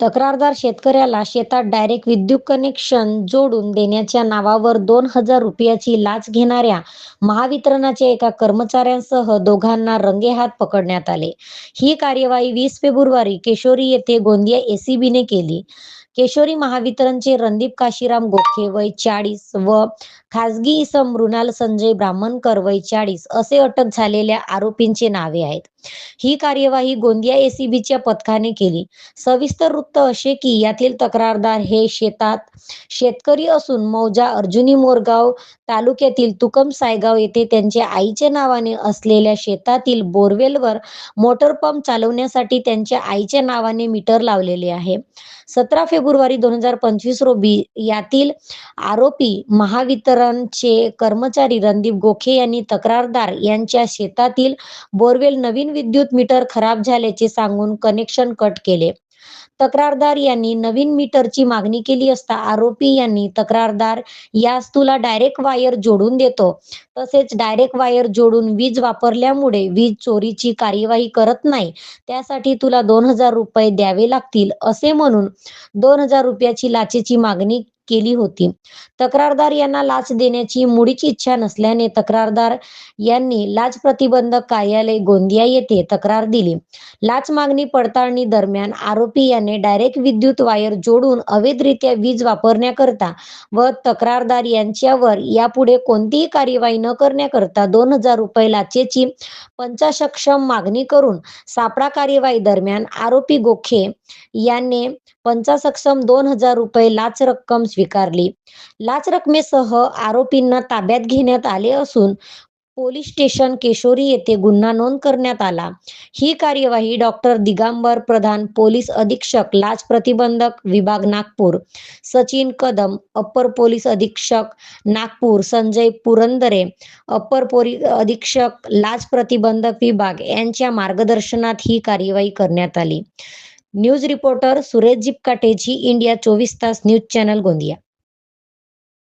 तक्रारदार शेतकऱ्याला शेतात डायरेक्ट विद्युत कनेक्शन जोडून देण्याच्या नावावर दोन हजार रुपयाची लाच घेणाऱ्या महावितरणाच्या एका कर्मचाऱ्यांसह दोघांना रंगेहात पकडण्यात आले. ही कार्यवाही वीस फेब्रुवारी केशोरी येथे गोंदिया एसीबीने केली. केशोरी महावितरणचे रणदीप काशीराम गोखे वय चाळीस व खासगी इसम मृणाल संजय ब्राह्मणकर वय चाळीस असे अटक झालेल्या आरोपींचे नावे आहेत. ही कार्यवाही गोंदिया एसीबीच्या पथकाने केली. सविस्तर वृत्त असे की यातील तक्रारदार हे शेतात शेतकरी असून मौजा अर्जुनी मोरगाव तालुक्यातील तुकम सायगाव येथे त्यांच्या आईच्या नावाने असलेल्या शेतातील बोरवेलवर मोटर पंप चालवण्यासाठी त्यांच्या आईच्या नावाने मीटर लावलेले आहे. सतरा फेब्रुवारी दोन हजार पंचवीस रोजी यातील आरोपी महावितरणचे कर्मचारी रणदीप गोखे यांनी तक्रारदार यांच्या शेतातील बोरवेल नवीन विद्युत मीटर खराब झाल्याचे सांगून कनेक्शन कट केले. तक्रारदार यांनी नवीन मीटरची मागणी केली असता आरोपी यांनी तक्रारदार यास तुला डायरेक्ट वायर जोडून देतो. तसेच डायरेक्ट वायर जोडून वीज वापरल्यामुळे वीज चोरीची कार्यवाही करत नाही. त्यासाठी तुला दोन हजार रुपये द्यावे लागतील असे म्हणून दोन हजार रुपयाची लाचेची मागणी केली होती. तक्रारदार यांना लाच देण्याची मुळीच इच्छा नसल्याने तक्रारदार यांनी लाच प्रतिबंधक कार्यालय गोंदिया येथे तक्रार दिली. लाच मागणी पडताळणी दरम्यान आरोपी याने डायरेक्ट विद्युत वायर जोडून अवैधरित्या वीज वापरण्याकरता व तक्रारदार यांच्यावर यापुढे कोणतीही कार्यवाही न करण्याकरता दोन हजार रुपये लाचेची पंचाशक्षम मागणी करून सापळा कार्यवाही दरम्यान आरोपी गोखे यांनी पंचासक्षम दोन हजार रुपये लाच रक्कम स्वीकारली. लाच रकमेसह आरोपींना ताब्यात घेण्यात आले असून पोलीस स्टेशन केशोरी येथे गुन्हा नोंद करण्यात आला. ही कार्यवाही डॉक्टर दिगंबर प्रधान पोलीस अधीक्षक लाच प्रतिबंधक विभाग नागपूर सचिन कदम अप्पर पोलीस अधीक्षक नागपूर संजय पुरंदरे अप्पर पोलीस अधीक्षक लाच प्रतिबंधक विभाग यांच्या मार्गदर्शनात ही कार्यवाही करण्यात आली. ન્યૂઝ રિપોર્ટર સુરેશ જીપકાટેજી ઇન્ડિયા ચોવીસ તાસ ન્યૂઝ ચેનલ ગોંદિયા.